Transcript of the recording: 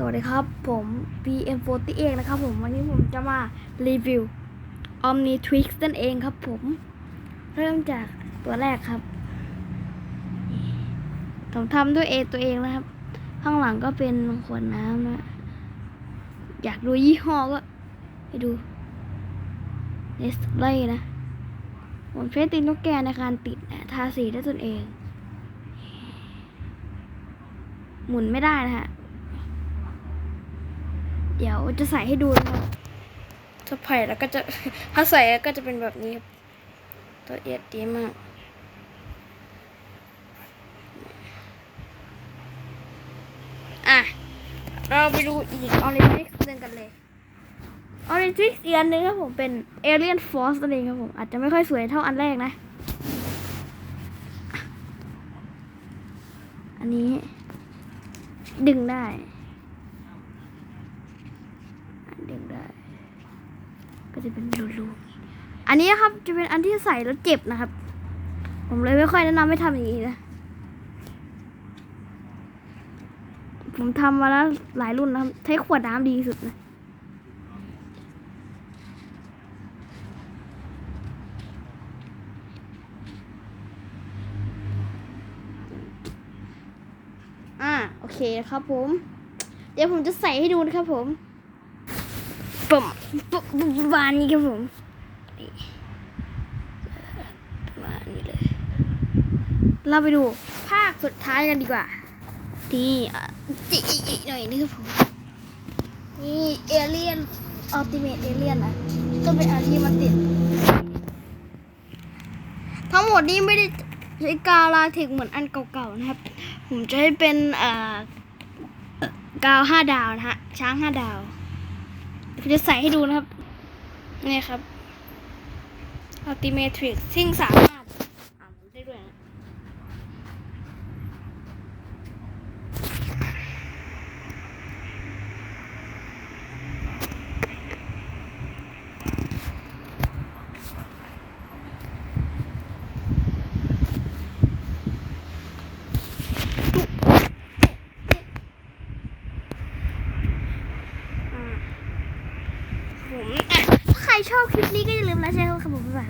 สวัสดีครับ ผม BM48 นะครับผมวันนี้ผมจะมารีวิว Omnitrix นั่นเองครับผม เริ่มจากตัวแรกครับผมทำด้วยเอตัวเองนะครับ ข้างหลังก็เป็นขวดน้ำนะ อยากดูยี่ห้อก็ไปดู Nestle นะ ผมใช้ตินนกแกในการติดนะทาสีด้วยตนเอง หมุนไม่ได้นะฮะ เดี๋ยวจะใส่ให้ดูนะครับถ้าใส่แล้วก็จะถ้าใส่แล้วก็จะเป็นแบบนี้ครับตัวเอียดดีมากอะเราไปดูอีกออริจิกหนึ่งกันเลยออริจิกอีกอันหนึงครับผมเป็น Alien Force นั่นเองครับผมอาจจะไม่ค่อยสวยเท่าอันแรกนะ อันนี้ ดึงได้ ก็จะเป็นรูๆอันนี้ครับจะเป็นอันที่ใส่แล้วเจ็บนะครับ ผมเลยไม่ค่อยแนะนำให้ทำอย่างนี้นะ ผมทำมาแล้วหลายรุ่นนะครับใช้ขวดน้ำดีที่สุดนะอ่าโอเคครับผม เดี๋ยวผมจะใส่ให้ดูนะครับผม ปุ่มปุ๊บปุ๊บาณนี้ครับผมนี่มาณนี้เลย เราไปดูภาคสุดท้ายกันดีกว่านี่จิอีกหน่อยนี่ครับผมนี่เอเลียนอัลติเมทเอเลียนนะก็เป็นอันที่มันติด ทั้งหมดนี้ไม่ได้ใช้กาวลาเทคเหมือนอันเก่าๆนะครับ ผมจะให้เป็นเอ่อกาวห้าดาวนะฮะช้างห้าดาว ผมจะใส่ให้ดูนะครับ นี่ครับอัลติเมทริกซึ่งสามารถอ่านได้ด้วยนะ ผมอะถ้าใครชอบคลิปนี้ก็อย่าลืมไลค์แชร์กดกระบอกบ๊ายบาย